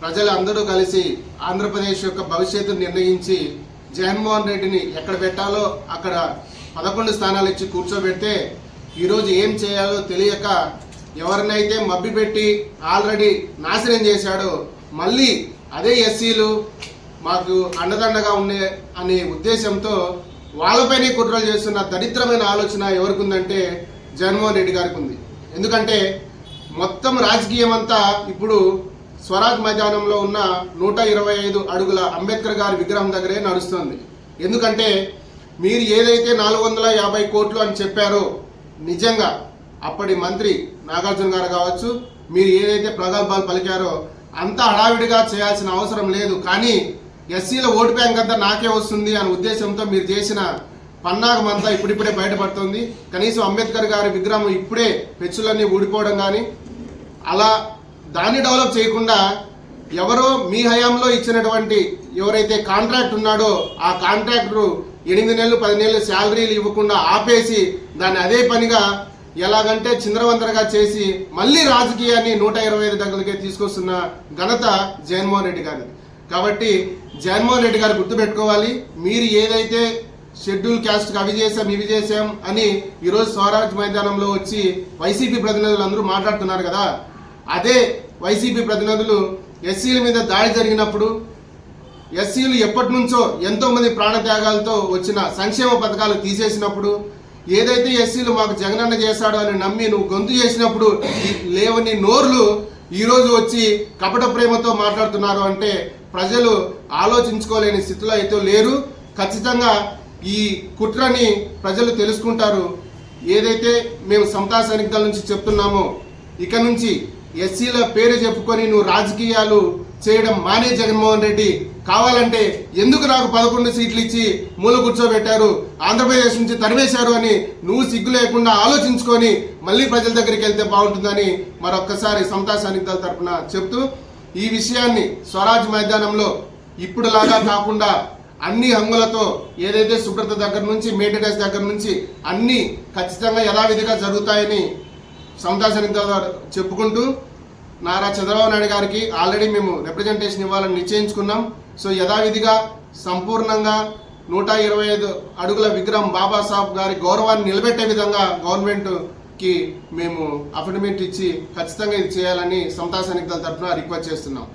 ప్రజలందరూ కలిసి ఆంధ్రప్రదేశ్ యొక్క భవిష్యత్తు నిర్ణయించి జగన్మోహన్ రెడ్డిని ఎక్కడ పెట్టాలో అక్కడ పదకొండు స్థానాలు ఇచ్చి కూర్చోబెడితే ఈరోజు ఏం చేయాలో తెలియక ఎవరినైతే మబ్బిపెట్టి ఆల్రెడీ నాశనం చేశాడో మళ్ళీ అదే ఎస్సీలు మాకు అండదండగా ఉండే అనే ఉద్దేశంతో వాళ్ళపైనే కుట్రలు చేస్తున్న దరిద్రమైన ఆలోచన ఎవరికి ఉందంటే జగన్మోహన్ రెడ్డి గారికి ఉంది ఎందుకంటే మొత్తం రాజకీయం అంతా ఇప్పుడు స్వరాజ్ మైదానంలో ఉన్న నూట ఇరవై ఐదు అడుగుల అంబేద్కర్ గారి విగ్రహం దగ్గరే నడుస్తుంది. ఎందుకంటే మీరు ఏదైతే నాలుగు వందల యాభై కోట్లు అని చెప్పారో నిజంగా అప్పటి మంత్రి నాగార్జున గారు కావచ్చు మీరు ఏదైతే ప్రగల్భాలు పలికారో అంత హడావిడిగా చేయాల్సిన అవసరం లేదు. కానీ ఎస్సీల ఓటు బ్యాంక్ అంతా నాకే వస్తుంది అనే ఉద్దేశంతో మీరు చేసిన పన్నాగమంతా ఇప్పుడిప్పుడే బయటపడుతుంది. కనీసం అంబేద్కర్ గారి విగ్రహం ఇప్పుడే పెచ్చులన్నీ ఊడిపోవడం కానీ అలా దాన్ని డెవలప్ చేయకుండా ఎవరో మీ హయాంలో ఇచ్చినటువంటి ఎవరైతే కాంట్రాక్ట్ ఉన్నాడో ఆ కాంట్రాక్టర్ ఎనిమిది నెలలు పది నెలలు శాలరీలు ఇవ్వకుండా ఆపేసి దాన్ని అదే పనిగా ఎలాగంటే చిందరవందరగా చేసి మళ్ళీ రాజకీయాన్ని నూట ఇరవై ఐదు దగ్గరకే తీసుకొస్తున్న ఘనత జగన్మోహన్ రెడ్డి గారిది. కాబట్టి జగన్మోహన్ రెడ్డి గారు గుర్తుపెట్టుకోవాలి మీరు ఏదైతే షెడ్యూల్ క్యాస్ట్ అవి చేసాం ఇవి చేసాం అని ఈరోజు స్వరాజ్ మైదానంలో వచ్చి వైసీపీ ప్రతినిధులు అందరూ మాట్లాడుతున్నారు కదా అదే వైసీపీ ప్రతినిధులు ఎస్సీల మీద దాడి జరిగినప్పుడు ఎస్సీలు ఎప్పటి నుంచో ఎంతోమంది ప్రాణత్యాగాలతో వచ్చిన సంక్షేమ పథకాలు తీసేసినప్పుడు ఏదైతే ఎస్సీలు మాకు జగనన్న చేశాడో అని నమ్మి నువ్వు గొంతు చేసినప్పుడు లేవని నోర్లు ఈరోజు వచ్చి కపట ప్రేమతో మాట్లాడుతున్నారు అంటే ప్రజలు ఆలోచించుకోలేని స్థితిలో అయితే లేరు. ఖచ్చితంగా ఈ కుట్రని ప్రజలు తెలుసుకుంటారు. ఏదైతే మేము సమతా సైనికుల నుంచి చెప్తున్నామో ఇక నుంచి ఎస్సీల పేరు చెప్పుకొని నువ్వు రాజకీయాలు చేయడం మానే జగన్మోహన్ రెడ్డి. కావాలంటే ఎందుకు నాకు పదకొండు సీట్లు ఇచ్చి మూల కూర్చోబెట్టారు? ఆంధ్రప్రదేశ్ నుంచి తరివేశారు అని నువ్వు సిగ్గు లేకుండా ఆలోచించుకొని మళ్ళీ ప్రజల దగ్గరికి వెళ్తే బాగుంటుందని మరొక్కసారి సమతా సైనికుల తరఫున చెప్తూ ఈ విషయాన్ని స్వరాజ్ మైదానంలో ఇప్పుడు లాగా కాకుండా అన్ని హంగులతో ఏదైతే శుభ్రత దగ్గర నుంచి మెయింటెనెన్స్ దగ్గర నుంచి అన్ని ఖచ్చితంగా యథావిధిగా జరుగుతాయని సమతా సైనికుల చెప్పుకుంటూ నారా చంద్రబాబు నాయుడు గారికి ఆల్రెడీ మేము రిప్రజెంటేషన్ ఇవ్వాలని నిశ్చయించుకున్నాం. సో యథావిధిగా సంపూర్ణంగా నూట ఇరవై ఐదు అడుగుల విగ్రహం బాబాసాహెబ్ గారి గౌరవాన్ని నిలబెట్టే విధంగా గవర్నమెంట్కి మేము అఫిడవిట్ ఇచ్చి ఖచ్చితంగా ఇది చేయాలని సమతా సైనికుల తరఫున రిక్వెస్ట్ చేస్తున్నాం.